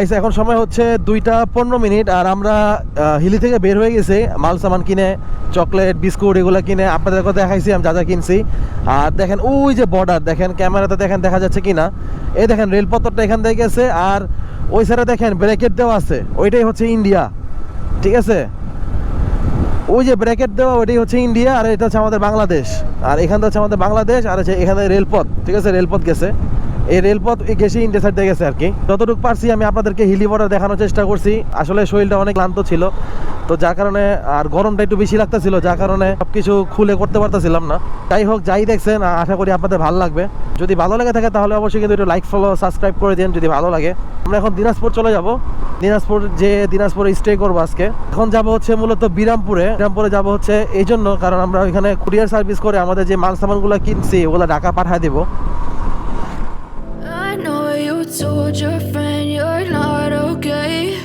এখন সময় হচ্ছে দুইটা পনেরো মিনিট আর আমরা হিলি থেকে বের হয়ে গেছি, মাল সামান কিনে, চকলেট, বিস্কুট এগুলো কিনে আপনাদের কথা দেখাইছি, আমি যা যা কিনছি। আর দেখেন, ওই যে বর্ডার দেখেন, ক্যামেরাতে দেখেন, দেখা যাচ্ছে কিনা? এই দেখেন রেলপথরটা এখান থেকে গেছে আর ওই সাইডে দেখেন, ব্র্যাকেট দেওয়া আছে, ওইটাই হচ্ছে ইন্ডিয়া, ঠিক আছে? ওই যে ব্র্যাকেট দেওয়া, ওইটাই হচ্ছে ইন্ডিয়া, আর এটা হচ্ছে আমাদের বাংলাদেশ, আর এখানটা হচ্ছে আমাদের বাংলাদেশ, আর এখানে রেলপথ, ঠিক আছে? রেলপথ গেছে। এই রেলপথ গেছে ইন্ডিয়া সাইড গেছে আর কি। যতটুকু পারছি আমি আপনাদেরকে হিলি বর্ডার দেখানোর চেষ্টা করছি। আসলে শরীরটা অনেক ক্লান্ত ছিল। তো যার কারণে আর গরমটা একটু বেশি লাগতেছিল, যার কারণে সবকিছু খুলে করতে পারতেছিলাম না। যাই হোক, যাই দেখছেন আশা করি আপনাদের ভালো লাগবে। যদি ভালো লাগে থাকে তাহলে অবশ্যই কিন্তু একটু লাইক ফলো সাবস্ক্রাইব করে দিন যদি ভালো লাগে। আমরা এখন দিনাজপুর চলে যাব। দিনাজপুর যে দিনাজপুরে স্টে করব আজকে। এখন যাব হচ্ছে মূলত বিরামপুরে। বিরামপুরে যাব হচ্ছে এই জন্য কারণ আমরা ওইখানে কুরিয়ার সার্ভিস করে আমাদের যে মাল সামানগুলো কিনছি, ওগুলো ঢাকা পাঠায় দেবো। Told your friend you're not okay.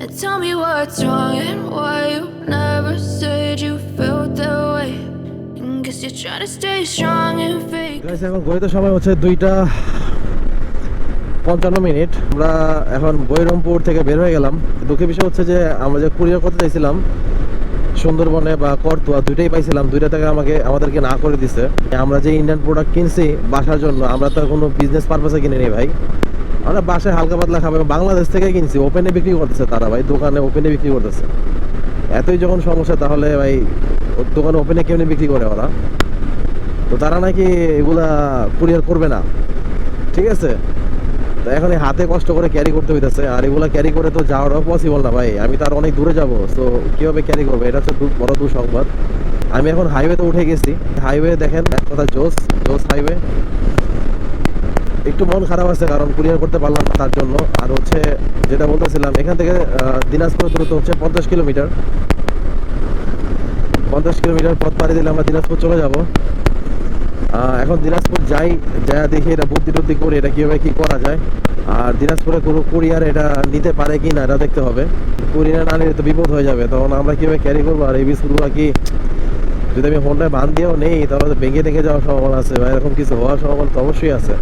And tell me what's wrong and why you never said you felt that way. And guess you're trying to stay strong and fake. Guys, এখন গড়িত সময় হচ্ছে দুইটা পঞ্চান্ন মিনিট আমরা এখন বৈরমপুর থেকে বের হয়ে গেলাম দুঃখের বিষয় হচ্ছে যে আমরা যে কুরিয়ার করতে চাইছিলাম সুন্দরবনে বা করতোয়া দুইটাই পাইছিলাম দুইটা থেকে আমাকে আমাদেরকে না করে দিছে আমরা যে ইন্ডিয়ান প্রোডাক্ট কিনছি বাসার জন্য আমরা তো কোনো বিজনেস পারপাসে কিনে নি ভাই আমরা বাসায় হালকা পাতলা খাবে বাংলাদেশ থেকে কিনছি। ওপেনে বিক্রি করতেছে তারা ভাই, দোকানে ওপেনে বিক্রি করতেছে। এতই যখন সমস্যা, তাহলে ভাই দোকানে ওপেনে কেমনি বিক্রি করে ওরা? তো তারা নাকি এগুলা কুরিয়ার করবে না। ঠিক আছে? তো এখন এই হাতে কষ্ট করে ক্যারি করতে হইতেছে। আর এগুলা ক্যারি করে তো যাওয়াটাও পসিবল না ভাই। আমি তার অনেক দূরে যাব তো কীভাবে ক্যারি করব? এটা হচ্ছে বড় দুঃসংবাদ। আমি এখন হাইওয়েতে উঠে গেছি। হাইওয়ে দেখেন, এক কথা জোস জোস হাইওয়ে একটু মন খারাপ আছে, কারণ কুরিয়ার করতে পারলাম তার জন্য। আর হচ্ছে যেটা বলতেছিলাম, এখান থেকে দিনাজপুর দূরত্ব হচ্ছে পঞ্চাশ কিলোমিটার। পঞ্চাশ কিলোমিটার পথ পাড়ি দিলে আমরা দিনাজপুর চলে যাব। এখন দিনাজপুর যাই, যা দেখি এটা বুদ্ধি টুদ্ধি করি এটা কীভাবে কী করা যায়। আর দিনাজপুরে কোনো কুরিয়ার এটা নিতে পারে কি না, এটা দেখতে হবে। কুরিয়ার না নিলে তো বিপদ হয়ে যাবে, তখন আমরা কীভাবে ক্যারি করব? আর এই বিস্কুটগুলো কি, যদি আমি ফোনটা বান দিয়েও নেই, তাহলে ভেঙে দেখে যাওয়ার সম্ভাবনা আছে, বা এরকম কিছু হওয়ার সম্ভাবনা তো অবশ্যই আছে।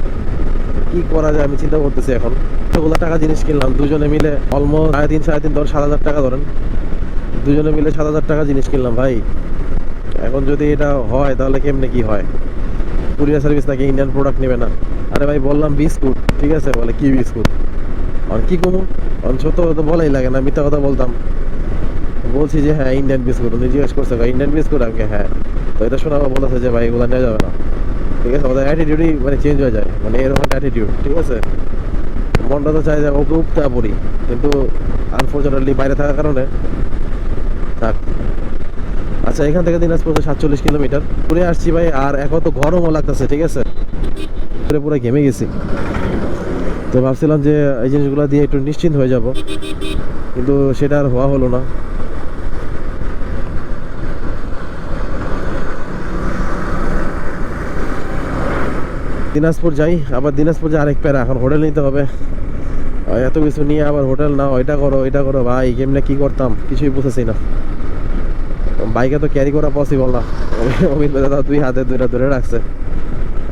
কি করা যায় আমি চিন্তা করতেছি এখন। এতগুলো টাকা জিনিস কিনলাম, দুজনে মিলে অলমোস্ট সাড়ে তিন সাড়ে তিন, ধর সাত হাজার টাকা ধরেন। দুজনে মিলে সাত হাজার টাকা জিনিস কিনলাম ভাই। এখন যদি এটা হয় তাহলে কেমনে কি হয়? কুরিয়ার সার্ভিস নাকি ইন্ডিয়ান প্রোডাক্ট নেবে না? আরে ভাই, বললাম বিস্কুট, ঠিক আছে? বলে, কি বিস্কুট? আর কি কমু? কারণ সত্য কথা বলাই লাগে না, মিথ্যা কথা বলতাম। বলছি যে হ্যাঁ ইন্ডিয়ান বিস্কুট। উনি জিজ্ঞেস করছে, ভাই ইন্ডিয়ান বিস্কুট? আমাকে হ্যাঁ। তো এটা শোনা বলেছে যে, ভাই, এগুলো নেওয়া যাবে না। ঠিক আছে? ওদের অ্যাটিটিউডই মানে চেঞ্জ হয়ে যায়। মানে এরকম একটা অ্যাটিটিউড ঠিক আছে? মনটা তো চাই যে ওকে উপতে পড়ি কিন্তু আনফর্চুনেটলি বাইরে থাকার কারণে থাক। আচ্ছা এখান থেকে দিনাজপুর সাতচল্লিশ কিলোমিটার। ঘুরে আসছি ভাই, আর এখন তো গরমও লাগতেছে, ঠিক আছে? পুরো পুরো ঘেমে গেছি। তো ভাবছিলাম যে এই জিনিসগুলো দিয়ে একটু নিশ্চিন্ত হয়ে যাব, কিন্তু সেটা আর হওয়া হলো না। দিনাজপুর যাই, আবার দিনাজপুর যে আরেক প্যারা, এখন হোটেল নিতে হবে। এত কিছু নিয়ে আবার হোটেল নাও এটা করো এটা করো, ভাই, কেমনে কি করতাম? কিছুই বুঝেছি না। বাইকে তো ক্যারি করা পসিবল না। অমিত দাদা দুই হাতে দুইটা ধরে রাখছে।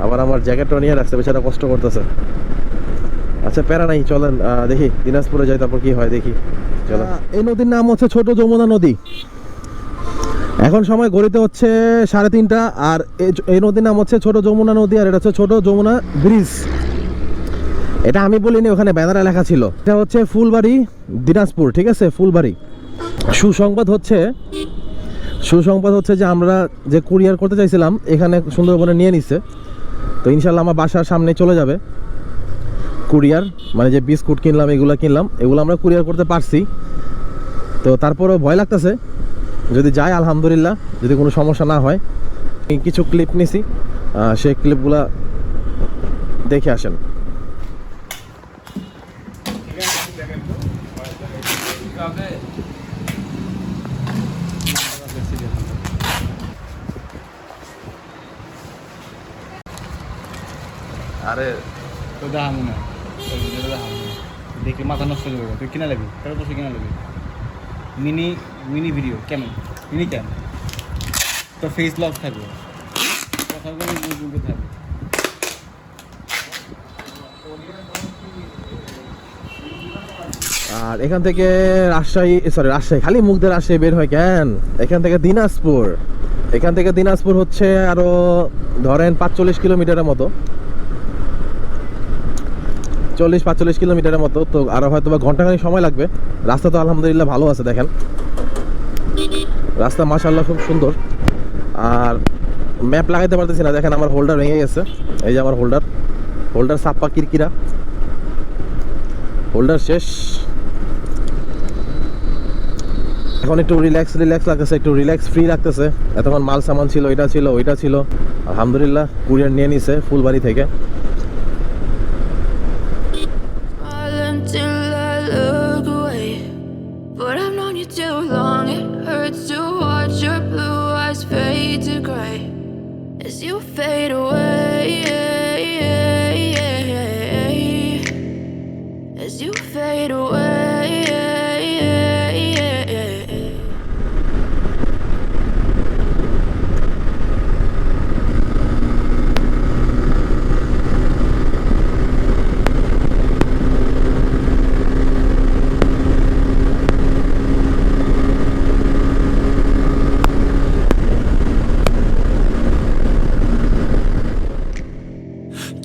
আবার আমার জ্যাকেটটা নিয়ে রাখছে, বেচারা কষ্ট করতেছে। আচ্ছা প্যারা নাই, চলেন দেখি, দিনাজপুরে যাই, তারপর কি হয়, দেখি। চলো। এই নদীর নাম হচ্ছে ছোট যমুনা নদী। এখন সময় গড়িতে হচ্ছে সাড়ে তিনটা, আর এই- নদীর নাম হচ্ছে ছোট যমুনা নদী, আর এটা হচ্ছে ছোট যমুনা ব্রিজ। এটা আমি বলিনি, ওখানে ব্যানারে লেখা ছিল। এটা হচ্ছে ফুলবাড়ি, দিনাজপুর, ঠিক আছে? ফুলবাড়ি। সুসংবাদ হচ্ছে সুসংবাদ হচ্ছে যে আমরা যে কুরিয়ার করতে চাইছিলাম, এখানে সুন্দরবনে নিয়ে নিচ্ছে তো ইনশাল্লাহ আমার বাসার সামনে চলে যাবে। কুরিয়ার মানে যে বিস্কুট কিনলাম, এগুলো কিনলাম, এগুলো আমরা কুরিয়ার করতে পারছি। তো তারপরেও ভয় লাগতেছে যদি যায় আলহামদুলিল্লাহ, যদি কোনো সমস্যা না হয় কিছু ক্লিপ নিছি সেই ক্লিপগুলা দেখে আসেন। আরে তো দেখাবো না দেখে মাথা নষ্ট হয়ে যাবে। তুই কিনা লাগবি বসে কিনা লাগবি মিনি মিনি ভিডিও কেমন? মিনি ক্যাম তোর ফেস লক থাকবে। কথাগুলো থাকবে। আর এখান থেকে রাজশাহী সরি রাজশাহী, খালি মুখ দিয়ে রাজশাহী বের হয় কেন? এখান থেকে দিনাজপুর। এখান থেকে দিনাজপুর হচ্ছে আরও ধরেন পাঁচচল্লিশ কিলোমিটারের মতো। চল্লিশ, পাঁচচল্লিশ কিলোমিটারের মতো, তো আরও হয়তো বা ঘন্টাখানি সময় লাগবে। রাস্তা তো আলহামদুলিল্লাহ ভালো আছে, দেখেন। রাস্তা মাশাল্লাহ খুব সুন্দর। আর ম্যাপ লাগাইতে পারতেছি না, দেখেন আমার হোল্ডার ভেঙে গেছে। এই যে আমার হোল্ডার হোল্ডার সাপ্পা কিরকিরা। হোল্ডার শেষ। এখন একটু রিল্যাক্স রিল্যাক্স লাগতেছে, একটু রিল্যাক্স ফ্রি লাগতেছে। এতক্ষণ মাল সামান ছিল, এটা ছিল, ওইটা ছিল। আলহামদুলিল্লাহ কুরিয়ার নিয়ে নিছে, ফুলবাড়ি থেকে।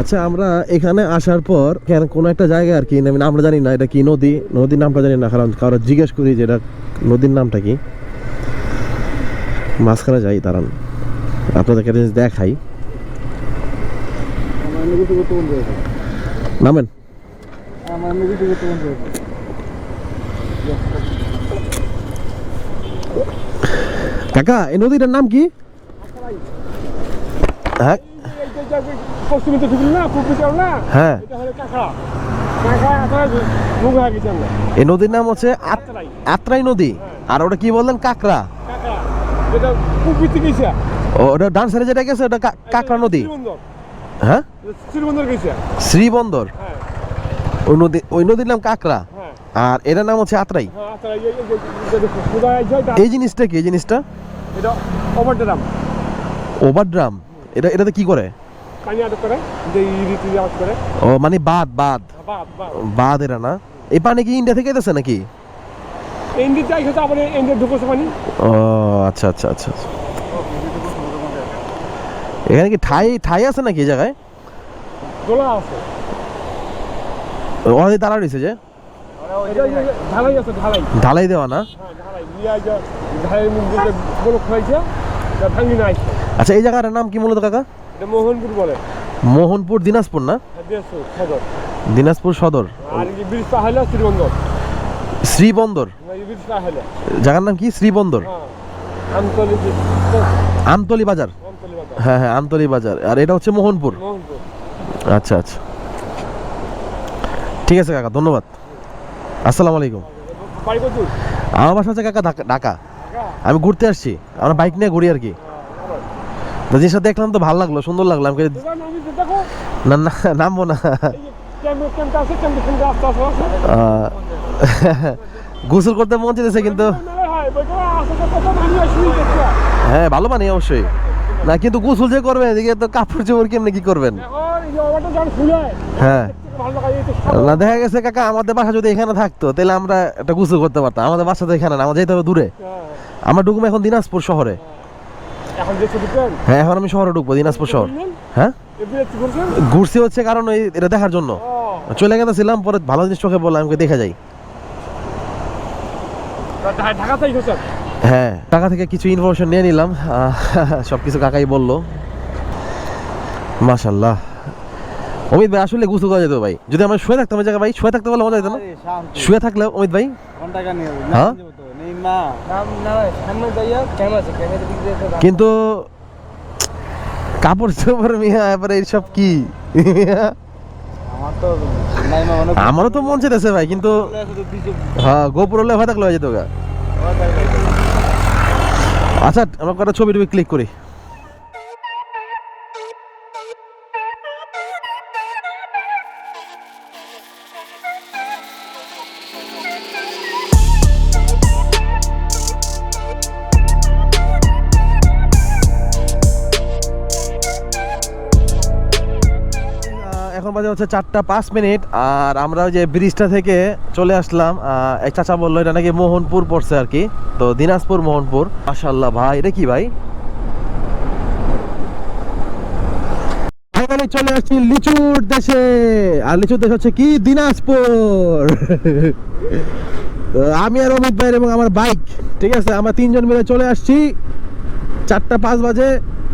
আচ্ছা আমরা এখানে আসার পর এখানে কোনো একটা জায়গা আর কি আমরা জানি না এটা কি নদী। নদীর নামটা জানি না, কারণ কারও জিজ্ঞেস করি যে এটা নদীর নামটা কি। মাঝখানে যাই, দাঁড়ান। আপনাদেরকে দেখাই। নামেন। কাকা, এই নদীটার নাম কি? হ্যাঁ। পশ্চিমে ঢুকলি না না হ্যাঁ। এটা হলো কাঁকড়া। হয়ে এই নদীর নাম হচ্ছে আত- আত্রাই। নদী। আর ওটা কি বললেন? ওটা ডান সাইডে যেটা গেছে ওটা নদী। শ্রীবন্দর হ্যাঁ? শ্রীবন্দর। হ্যাঁ। ওই নদী ওই নদীর নাম কাকড়া। হ্যাঁ। আর এটার নাম হচ্ছে আত্রাই। হ্যাঁ এই এই জিনিসটা কি? এই জিনিসটা? এটা ওভারড্রাম। ওভারড্রাম। এটা এটাতে কি করে? পানি আটক করে যে ইরিটি আউট করে। ও মানে বাদ বাদ বাদ এরা না? এই পানি কি ইন্ডিয়া থেকে এসেছে নাকি? ঢুকেছে পানি। ও আচ্ছা আচ্ছা আচ্ছা আচ্ছা। এখানে কি ঠাই ঠাই আছে নাকি এই জায়গায়? দোলা আছে। দাঁড়া রয়েছে যে? ঢালাই আছে ঢালাই। ঢালাই দেওয়া না? হ্যাঁ ঢালাই। ঢালাই মুখ গোলক হয়েছে ভাঙি না আচ্ছা এই জায়গাটার নাম কি মূলত কাকা? মোহনপুর বলে। মোহনপুর দিনাজপুর না? সদর। দিনাজপুর সদর। শ্রীবন্দর। জায়গার নাম কি? শ্রীবন্দর? হ্যাঁ আমতলি বাজার? হ্যাঁ হ্যাঁ আমতলি বাজার। আর এটা হচ্ছে মোহনপুর? আচ্ছা আচ্ছা। ঠিক আছে কাকা ধন্যবাদ। আসসালামু আলাইকুম। আমার বাসা হচ্ছে কাকা ঢাকা? আমি ঘুরতে আসছি। আমরা বাইক নিয়ে ঘুরি আর কি। তো জিনিসটা দেখলাম তো ভালো লাগল সুন্দর লাগল। আমাকে না না নামবো না। গোসল করতে মন চেয়েছে কিন্তু। হয় হ্যাঁ ভালো পানি অবশ্যই। না কিন্তু গোসল যে করবে এদিকে তো কাপড় চোপড় কেমনি কি করবেন? হ্যাঁ। না দেখা গেছে কাকা আমাদের বাসা যদি এখানে থাকতো তাহলে আমরা একটা গোসল করতে পারতাম। আমাদের বাসা তো এখানে না আমাদের যেতে হবে দূরে। আমরা ঢুকবো এখন দিনাজপুর শহরে। এখন হ্যাঁ এখন আমি শহরে ঢুকবো দিনাজপুর শহর। হ্যাঁ? ঘুরছি হচ্ছে কারণ ওই এটা দেখার জন্য। চলে গেছিলাম পরে ভালো জিনিস চোখে বললাম আমাকে দেখে যাই। হ্যাঁ টাকা থেকে কিছু ইনফরমেশন নিয়ে নিলাম। সব কিছু কাকাই বলল। মাশাল্লাহ অমিত ভাই আসলে গুছু করা যেত ভাই। যদি আমরা শুয়ে থাকতাম জায়গায় ভাই শুয়ে থাকতে পারলে মজা যেত না? শুয়ে থাকলে অমিত ভাই? হ্যাঁ? কিন্তু কাপড় চোপড় মিয়া এবারে এইসব কি? আমারও তো মন চেতেছে ভাই কিন্তু হ্যাঁ গোপুর হলে ভয় থাকলে হয়ে যেত গা আচ্ছা আমার কটা ছবি টবি ক্লিক করি। বাজে হচ্ছে চারটা পাঁচ মিনিট, আর আমরা যে ব্রিজটা থেকে চলে আসলাম এক চাচা বলল, এটা নাকি মোহনপুর পড়ছে আর কি। তো দিনাজপুর, মোহনপুর। মাশাল্লাহ ভাই, এটা কি ভাই? চলে আসছি লিচুর দেশে। আর লিচুর দেশ হচ্ছে কি? দিনাজপুর। আমি আর অমিত এবং আমার বাইক, ঠিক আছে? আমরা তিনজন মিলে চলে আসছি। চারটা পাঁচ বাজে,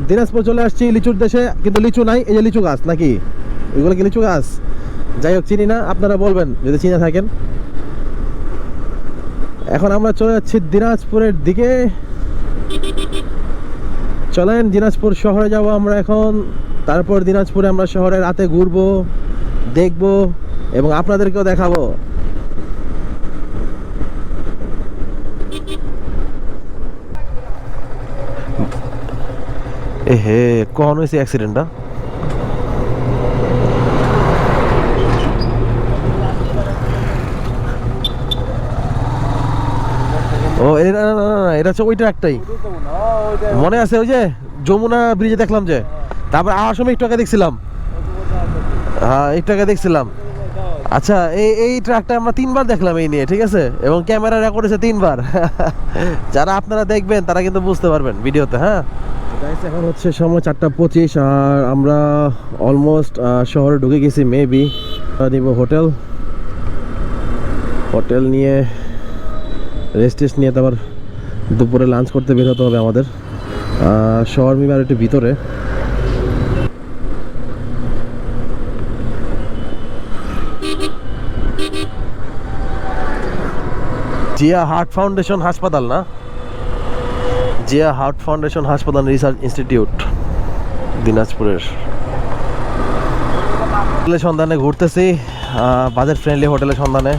দিনাজপুর চলে আসছি লিচুর দেশে। কিন্তু লিচু নাই, এই যে লিচু গাছ, নাকি? এগুলো কি লিচু গাছ? যাই হোক, চিনি না, আপনারা বলবেন, যদি চিনে থাকেন। এখন আমরা চলে যাচ্ছি দিনাজপুরের দিকে। চলেন, দিনাজপুর শহরে যাব আমরা এখন। তারপর দিনাজপুরে আমরা শহরে রাতে ঘুরবো, দেখব এবং আপনাদেরকেও দেখাবো। এ হে কখন হয়েছে অ্যাক্সিডেন্টটা এটা না, এটা হচ্ছে ওইটা একটাই। মনে আছে ওই যে যমুনা ব্রিজে দেখলাম যে? তারপর আসার সময় একটু আগে দেখছিলাম। হ্যাঁ একটু আগে দেখছিলাম। আচ্ছা এই এই ট্রাকটা আমরা তিনবার দেখলাম এই নিয়ে ঠিক আছে? এবং ক্যামেরা রেকর্ড হয়েছে তিনবার। যারা আপনারা দেখবেন তারা কিন্তু বুঝতে পারবেন ভিডিওতে হ্যাঁ? এখন হচ্ছে সময় চারটা পঁচিশ আর আমরা অলমোস্ট শহরে ঢুকে গেছি মেবি নিব হোটেল হোটেল নিয়ে রেস্ট টেস্ট নিয়ে তারপর দুপুরে লাঞ্চ করতে বের হতে হবে আমাদের। শহর মিবে আর একটু ভিতরে। জিয়া হার্ট ফাউন্ডেশন হাসপাতাল না? জিয়া হার্ট ফাউন্ডেশন হাসপাতাল রিসার্চ ইনস্টিটিউট, দিনাজপুরের। হোটেলের সন্ধানে ঘুরতেছি বাজেট ফ্রেন্ডলি হোটেলের সন্ধানে।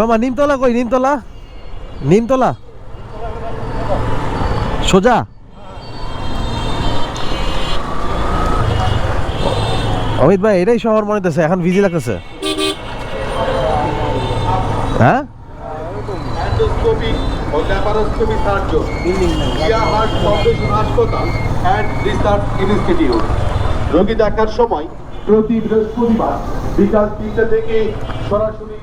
মামা, নিমতলা কই? নিমতলা? নিমতলা? সোজা? অমিত ভাই, এটাই শহর মনে হইতেছে, এখন বিজি লাগতেছে। হ্যাঁ? রোগী দেখার সময় প্রতি বৃহস্পতিবার বিকাল তিনটা থেকে সরাসরি